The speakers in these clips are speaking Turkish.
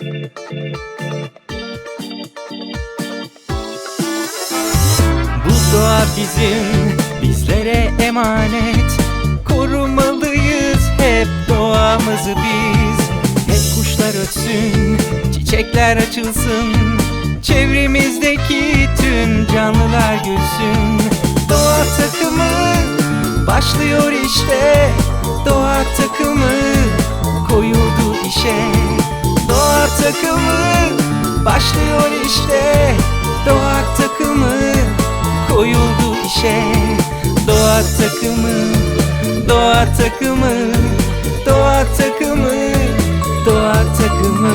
Bu doğa bizim, bizlere emanet. Korumalıyız hep doğamızı biz. Hep kuşlar ötsün, çiçekler açılsın. Çevremizdeki tüm canlılar gülsün. Doğa takımı başlıyor işte. Doğa takımı takımı başlıyor işte Doğa takımı koyuldu işe Doğa takımı, doğa takımı Doğa takımı, doğa takımı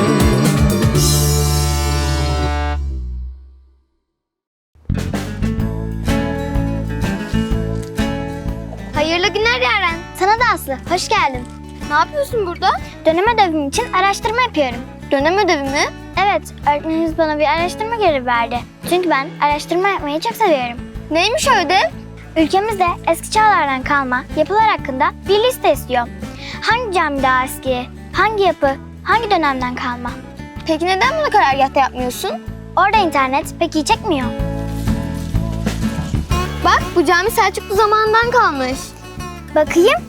Hayırlı günler Yaren. Sana da Aslı. Hoş geldin. Ne yapıyorsun burada? Dönem ödevim için araştırma yapıyorum. Dönem ödevi mi? Evet, öğretmenimiz bana bir araştırma görevi verdi. Çünkü ben araştırma yapmayı çok seviyorum. Neymiş o ödev? Ülkemizde eski çağlardan kalma yapılar hakkında bir liste istiyor. Hangi cami daha eski, hangi yapı, hangi dönemden kalma? Peki neden bunu karargahta yapmıyorsun? Orada internet pek iyi çekmiyor. Bak bu cami Selçuklu zamanından kalmış. Bakayım.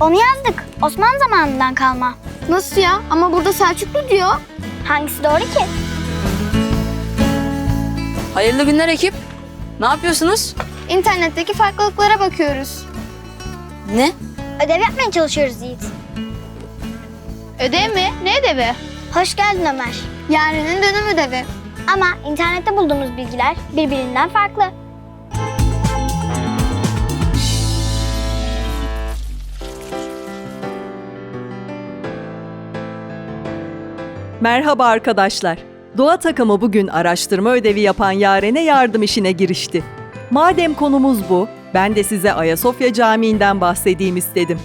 Onu yazdık. Osmanlı zamanından kalma. Nasıl ya? Ama burada Selçuklu diyor. Hangisi doğru ki? Hayırlı günler ekip. Ne yapıyorsunuz? İnternetteki farklılıklara bakıyoruz. Ne? Ödev yapmaya çalışıyoruz Yiğit. Ödev mi? Ne ödevi? Hoş geldin Ömer. Yarının dönem ödevi. Ama internette bulduğumuz bilgiler birbirinden farklı. Merhaba arkadaşlar. Doğa takımı bugün araştırma ödevi yapan Yaren'e yardım işine girişti. Madem konumuz bu, ben de size Ayasofya Camii'nden bahsedeyim istedim.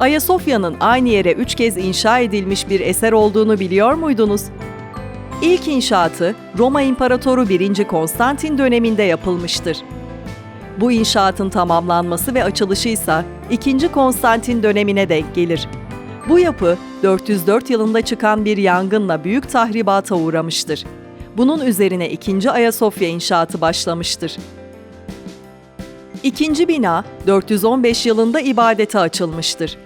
Ayasofya'nın aynı yere üç kez inşa edilmiş bir eser olduğunu biliyor muydunuz? İlk inşaatı Roma İmparatoru 1. Konstantin döneminde yapılmıştır. Bu inşaatın tamamlanması ve açılışı ise 2. Konstantin dönemine denk gelir. Bu yapı 404 yılında çıkan bir yangınla büyük tahribata uğramıştır. Bunun üzerine 2. Ayasofya inşaatı başlamıştır. İkinci bina 415 yılında ibadete açılmıştır.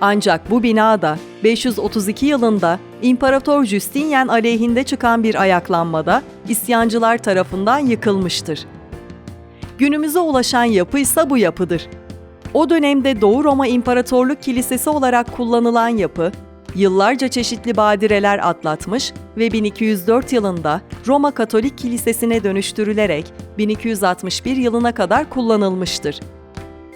Ancak bu bina da 532 yılında İmparator Justinian aleyhinde çıkan bir ayaklanmada isyancılar tarafından yıkılmıştır. Günümüze ulaşan yapı ise bu yapıdır. O dönemde Doğu Roma İmparatorluk Kilisesi olarak kullanılan yapı, yıllarca çeşitli badireler atlatmış ve 1204 yılında Roma Katolik Kilisesi'ne dönüştürülerek 1261 yılına kadar kullanılmıştır.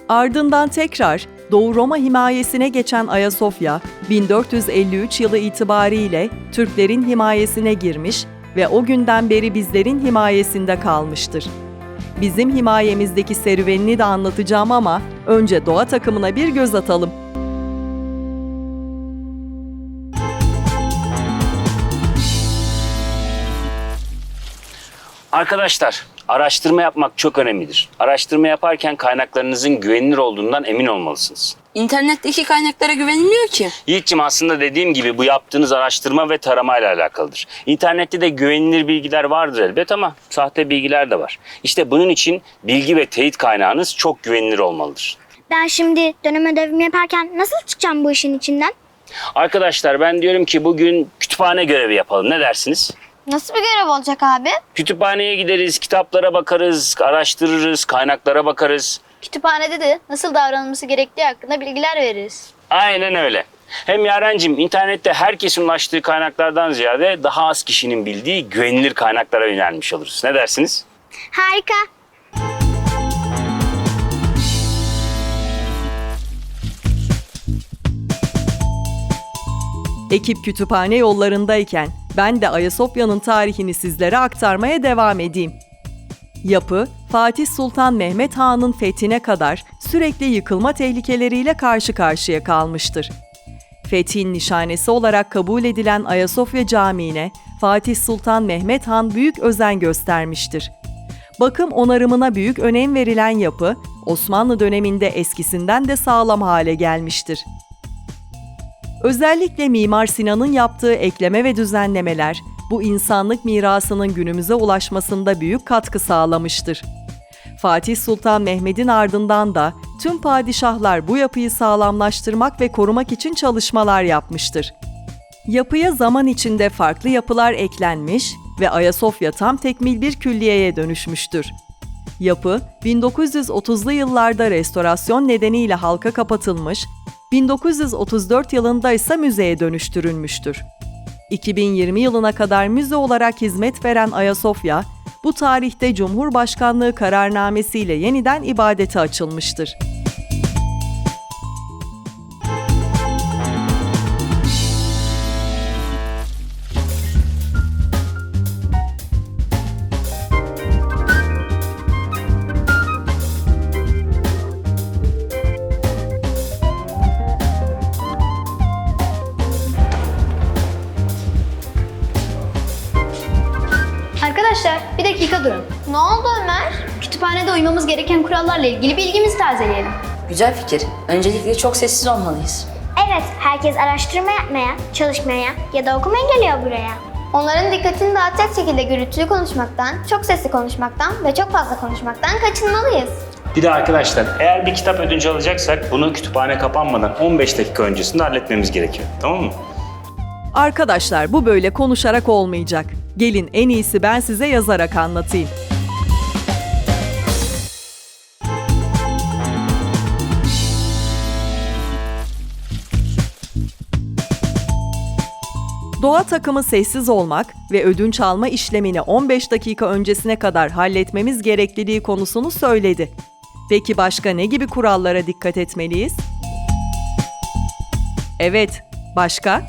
Ardından tekrar Doğu Roma himayesine geçen Ayasofya, 1453 yılı itibariyle Türklerin himayesine girmiş ve o günden beri bizlerin himayesinde kalmıştır. Bizim himayemizdeki serüvenini de anlatacağım ama önce doğa takımına bir göz atalım. Arkadaşlar, araştırma yapmak çok önemlidir. Araştırma yaparken kaynaklarınızın güvenilir olduğundan emin olmalısınız. İnternetteki kaynaklara güvenilmiyor ki. Yiğit'cim aslında dediğim gibi bu yaptığınız araştırma ve taramayla alakalıdır. İnternette de güvenilir bilgiler vardır elbet ama sahte bilgiler de var. İşte bunun için bilgi ve teyit kaynağınız çok güvenilir olmalıdır. Ben şimdi dönem ödevimi yaparken nasıl çıkacağım bu işin içinden? Arkadaşlar ben diyorum ki bugün kütüphane görevi yapalım. Ne dersiniz? Nasıl bir görev olacak abi? Kütüphaneye gideriz, kitaplara bakarız, araştırırız, kaynaklara bakarız. Kütüphanede de nasıl davranılması gerektiği hakkında bilgiler veririz. Aynen öyle. Hem Yarencim internette herkesin ulaştığı kaynaklardan ziyade daha az kişinin bildiği güvenilir kaynaklara yönelmiş oluruz. Ne dersiniz? Harika. Ekip kütüphane yollarındayken ben de Ayasofya'nın tarihini sizlere aktarmaya devam edeyim. Yapı, Fatih Sultan Mehmet Han'ın fethine kadar sürekli yıkılma tehlikeleriyle karşı karşıya kalmıştır. Fethin nişanesi olarak kabul edilen Ayasofya Camii'ne Fatih Sultan Mehmet Han büyük özen göstermiştir. Bakım onarımına büyük önem verilen yapı, Osmanlı döneminde eskisinden de sağlam hale gelmiştir. Özellikle Mimar Sinan'ın yaptığı ekleme ve düzenlemeler bu insanlık mirasının günümüze ulaşmasında büyük katkı sağlamıştır. Fatih Sultan Mehmet'in ardından da tüm padişahlar bu yapıyı sağlamlaştırmak ve korumak için çalışmalar yapmıştır. Yapıya zaman içinde farklı yapılar eklenmiş ve Ayasofya tam tekmil bir külliyeye dönüşmüştür. Yapı 1930'lu yıllarda restorasyon nedeniyle halka kapatılmış, 1934 yılında ise müzeye dönüştürülmüştür. 2020 yılına kadar müze olarak hizmet veren Ayasofya, bu tarihte Cumhurbaşkanlığı kararnamesiyle yeniden ibadete açılmıştır. Arkadaşlar bir dakika durun. Ne oldu Ömer? Kütüphanede uymamız gereken kurallarla ilgili bilgimizi tazeleyelim. Güzel fikir. Öncelikle çok sessiz olmalıyız. Evet, herkes araştırma yapmaya, çalışmaya ya da okumaya geliyor buraya. Onların dikkatini dağıtacak şekilde gürültülü konuşmaktan, çok sesli konuşmaktan ve çok fazla konuşmaktan kaçınmalıyız. Bir de arkadaşlar eğer bir kitap ödünç alacaksak bunu kütüphane kapanmadan 15 dakika öncesinde halletmemiz gerekiyor. Tamam mı? Arkadaşlar bu böyle konuşarak olmayacak. Gelin en iyisi ben size yazarak anlatayım. Doğa takımı sessiz olmak ve ödünç alma işlemini 15 dakika öncesine kadar halletmemiz gerekliliği konusunu söyledi. Peki başka ne gibi kurallara dikkat etmeliyiz? Evet, başka?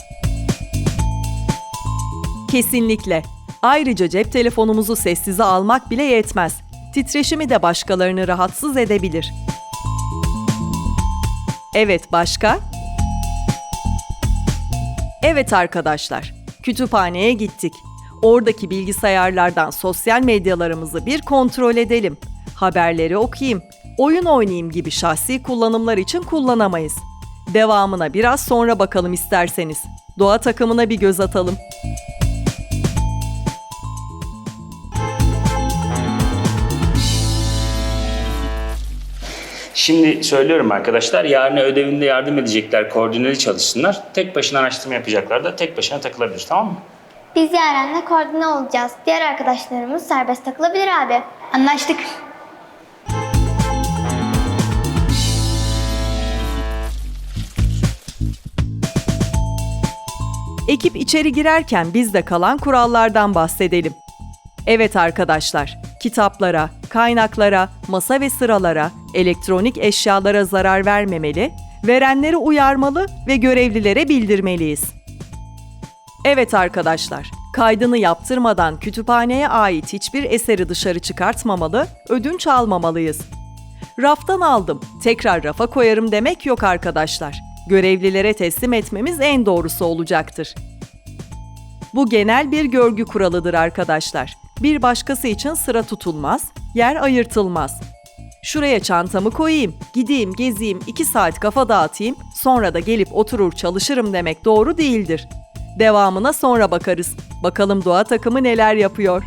Kesinlikle. Ayrıca cep telefonumuzu sessize almak bile yetmez. Titreşimi de başkalarını rahatsız edebilir. Evet, başka? Evet arkadaşlar, kütüphaneye gittik. Oradaki bilgisayarlardan sosyal medyalarımızı bir kontrol edelim. Haberleri okuyayım, oyun oynayayım gibi şahsi kullanımlar için kullanamayız. Devamına biraz sonra bakalım isterseniz. Doğa takımına bir göz atalım. Şimdi söylüyorum arkadaşlar yarın ödevinde yardım edecekler, koordineli çalışsınlar. Tek başına araştırma yapacaklar da tek başına takılabilir tamam mı? Biz Yaren'le koordine olacağız. Diğer arkadaşlarımız serbest takılabilir abi. Anlaştık. Ekip içeri girerken biz de kalan kurallardan bahsedelim. Evet arkadaşlar, kitaplara, kaynaklara, masa ve sıralara, elektronik eşyalara zarar vermemeli, verenleri uyarmalı ve görevlilere bildirmeliyiz. Evet arkadaşlar, kaydını yaptırmadan kütüphaneye ait hiçbir eseri dışarı çıkartmamalı, ödünç almamalıyız. Raftan aldım, tekrar rafa koyarım demek yok arkadaşlar. Görevlilere teslim etmemiz en doğrusu olacaktır. Bu genel bir görgü kuralıdır arkadaşlar. Bir başkası için sıra tutulmaz, yer ayırtılmaz. Şuraya çantamı koyayım, gideyim, gezeyim, iki saat kafa dağıtayım, sonra da gelip oturur çalışırım demek doğru değildir. Devamına sonra bakarız. Bakalım doğa takımı neler yapıyor.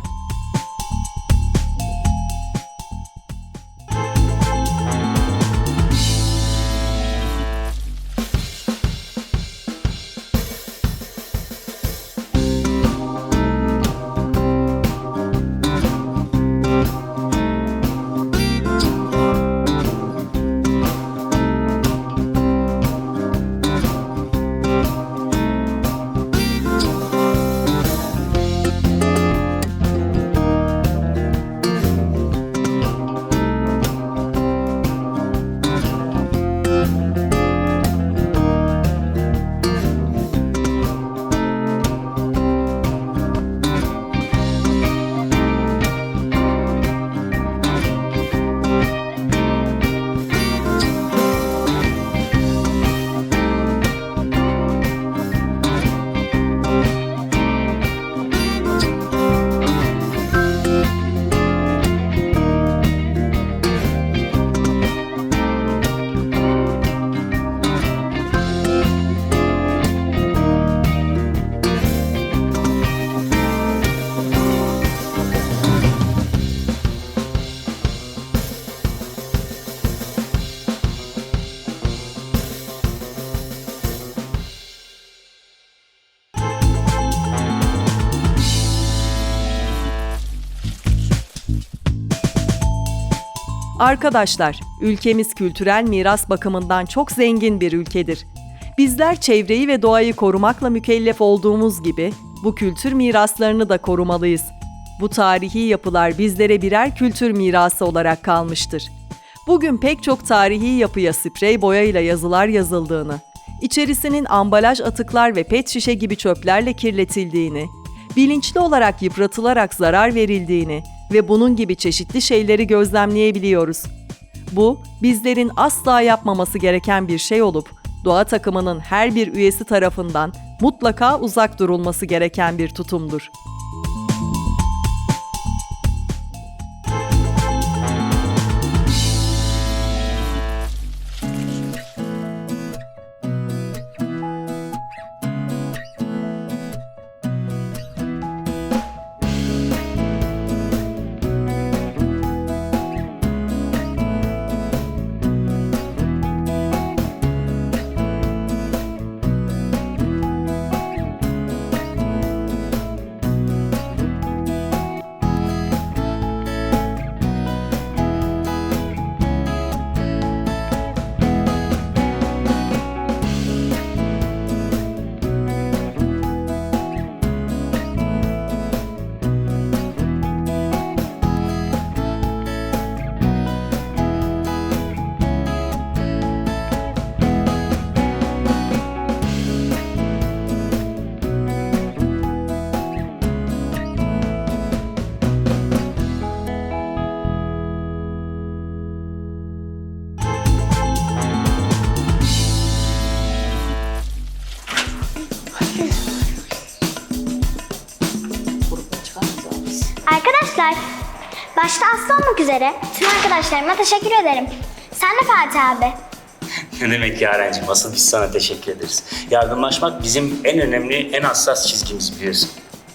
Arkadaşlar, ülkemiz kültürel miras bakımından çok zengin bir ülkedir. Bizler çevreyi ve doğayı korumakla mükellef olduğumuz gibi bu kültür miraslarını da korumalıyız. Bu tarihi yapılar bizlere birer kültür mirası olarak kalmıştır. Bugün pek çok tarihi yapıya sprey boyayla yazılar yazıldığını, içerisinin ambalaj atıklar ve pet şişe gibi çöplerle kirletildiğini, bilinçli olarak yıpratılarak zarar verildiğini ve bunun gibi çeşitli şeyleri gözlemleyebiliyoruz. Bu, bizlerin asla yapmaması gereken bir şey olup, doğa takımının her bir üyesi tarafından mutlaka uzak durulması gereken bir tutumdur. Arkadaşlar, başta Aslı olmak üzere tüm arkadaşlarıma teşekkür ederim. Sen de Fatih abi. Ne demek Yaren'cim? Asıl biz sana teşekkür ederiz. Yardımlaşmak bizim en önemli, en hassas çizgimiz biliyorsun.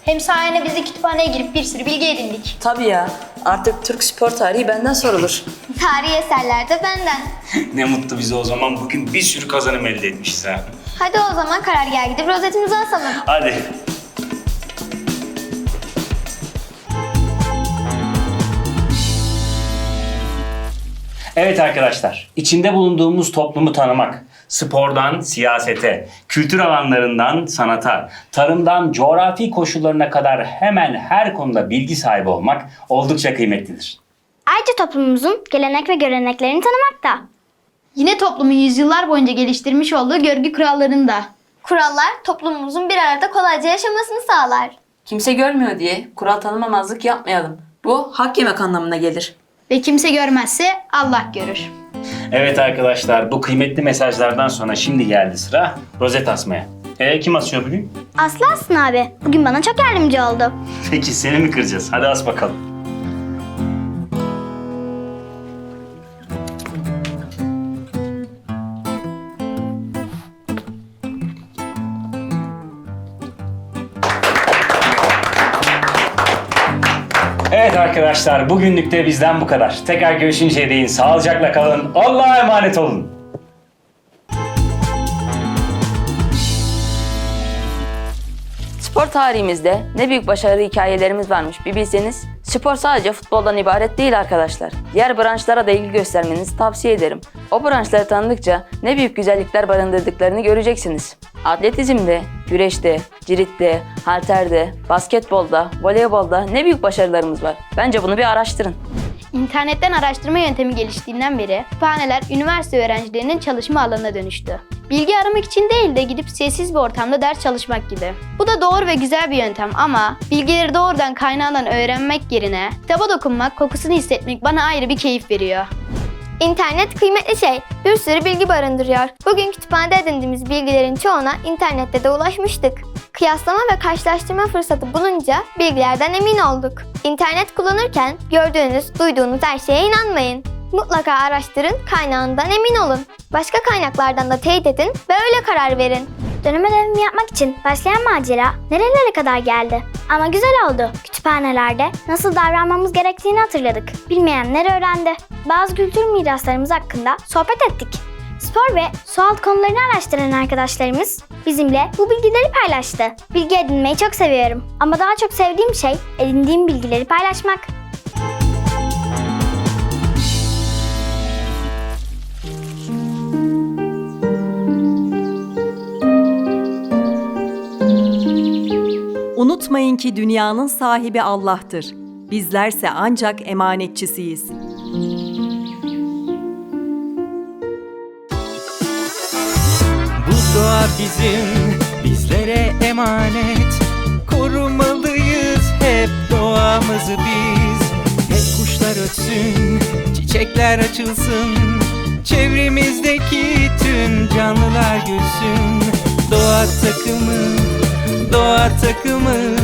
Hem sayende biz de kütüphaneye girip bir sürü bilgi edindik. Tabii ya. Artık Türk spor tarihi benden sorulur. Tarihi eserler de benden. ne mutlu bize o zaman. Bugün bir sürü kazanım elde etmişiz ha. Hadi o zaman karargaha gidip rozetimizi asalım. Hadi. Evet arkadaşlar, içinde bulunduğumuz toplumu tanımak, spordan siyasete, kültür alanlarından sanata, tarımdan coğrafi koşullarına kadar hemen her konuda bilgi sahibi olmak oldukça kıymetlidir. Ayrıca toplumumuzun gelenek ve göreneklerini tanımak da. Yine toplumun yüzyıllar boyunca geliştirmiş olduğu görgü kurallarını da. Kurallar toplumumuzun bir arada kolayca yaşamasını sağlar. Kimse görmüyor diye kural tanımamazlık yapmayalım. Bu hak yemek anlamına gelir. Ve kimse görmezse Allah görür. Evet arkadaşlar, bu kıymetli mesajlardan sonra şimdi geldi sıra rozet asmaya. E kim asıyor bugün? Aslı Aslı abi, bugün bana çok yardımcı oldu. Peki seni mi kıracağız? Hadi as bakalım. Evet arkadaşlar bugünlük de bizden bu kadar. Tekrar görüşünceye değin sağlıcakla kalın. Allah'a emanet olun. Spor tarihimizde ne büyük başarılı hikayelerimiz varmış bir bilseniz. Spor sadece futboldan ibaret değil arkadaşlar. Diğer branşlara da ilgi göstermenizi tavsiye ederim. O branşları tanıdıkça ne büyük güzellikler barındırdıklarını göreceksiniz. Atletizmde, güreşte, ciritte, halterde, basketbolda, voleybolda ne büyük başarılarımız var. Bence bunu bir araştırın. İnternetten araştırma yöntemi geliştiğinden beri kütüphaneler üniversite öğrencilerinin çalışma alanına dönüştü. Bilgi aramak için değil de gidip sessiz bir ortamda ders çalışmak gibi. Bu da doğru ve güzel bir yöntem ama bilgileri doğrudan kaynağından öğrenmek yerine kitaba dokunmak, kokusunu hissetmek bana ayrı bir keyif veriyor. İnternet kıymetli şey. Bir sürü bilgi barındırıyor. Bugün kütüphanede edindiğimiz bilgilerin çoğuna internette de ulaşmıştık. Kıyaslama ve karşılaştırma fırsatı bulunca bilgilerden emin olduk. İnternet kullanırken gördüğünüz, duyduğunuz her şeye inanmayın. Mutlaka araştırın, kaynağından emin olun. Başka kaynaklardan da teyit edin ve öyle karar verin. Dönem ödevimi yapmak için başlayan macera nerelere kadar geldi? Ama güzel oldu. Kütüphanelerde nasıl davranmamız gerektiğini hatırladık. Bilmeyenler öğrendi. Bazı kültür miraslarımız hakkında sohbet ettik spor ve su alt konularını araştıran arkadaşlarımız bizimle bu bilgileri paylaştı. Bilgi edinmeyi çok seviyorum ama daha çok sevdiğim şey edindiğim bilgileri paylaşmak. Unutmayın ki dünyanın sahibi Allah'tır. Bizlerse ancak emanetçisiyiz. Bizim, bizlere emanet Korumalıyız. Hep doğamızı biz. Hep kuşlar ötsün, çiçekler açılsın. Çevremizdeki tüm canlılar gülsün. Doğa takımı, doğa takımı